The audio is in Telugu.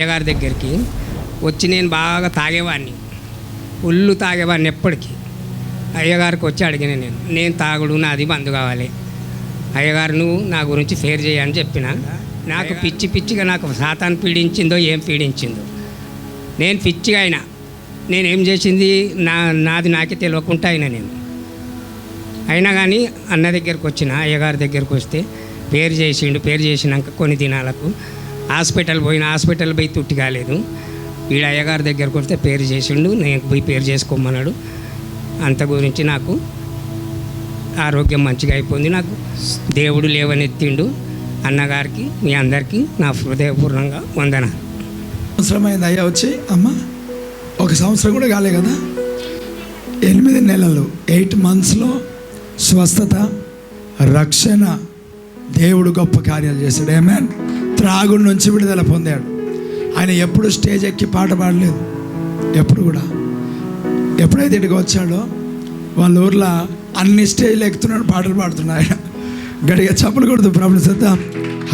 అయ్యగారి దగ్గరికి వచ్చి నేను బాగా తాగేవాడిని. ఉల్లు తాగేవాడిని ఎప్పటికీ. అయ్యగారికి వచ్చి అడిగిన నేను నేను తాగుడు నాది బంద్ కావాలి. అయ్యగారు నువ్వు నా గురించి ఫేర్ చేయని చెప్పిన. నాకు పిచ్చి పిచ్చిగా నాకు సాతాన్ పీడించిందో ఏం పీడించిందో. నేను పిచ్చిగా అయినా నేను ఏం చేసింది? నా నాది నాకే తెలియకుండా అయినా నేను. అయినా కానీ అన్న దగ్గరికి వచ్చిన అయ్యగారి దగ్గరికి వస్తే పేరు చేసిండు పేరు చేసినాక కొన్ని దినాలకు హాస్పిటల్ పోయిన హాస్పిటల్ పోయి తుట్టి కాలేదు. వీడు అయ్యగారి దగ్గరకు వస్తే పేరు చేసిండు నేను పోయి పేరు చేసుకోమన్నాడు. అంత గురించి నాకు ఆరోగ్యం మంచిగా అయిపోయింది నాకు. దేవుడు లేవనెత్తిండు. అన్నగారికి మీ అందరికీ నా హృదయపూర్ణంగా వందన సంవత్సరమైంది అయ్యా వచ్చి అమ్మ ఒక సంవత్సరం కూడా కాలే కదా? ఎనిమిది నెలలు ఎయిట్ మంత్స్లో స్వస్థత రక్షణ దేవుడు గొప్ప కార్యాలు చేశాడు. ఏమే త్రాగుడు నుంచి విడుదల పొందాడు. ఆయన ఎప్పుడు స్టేజ్ ఎక్కి పాట పాడలేదు. ఎప్పుడు కూడా. ఎప్పుడైతే ఇక్కడికి వచ్చాడో వాళ్ళ ఊర్లో అన్ని స్టేజ్లు ఎక్కుతున్నాడు పాటలు పాడుతున్నాడు ఆయన. గడిగా చప్పులు కొడుతూ ప్రాబ్లం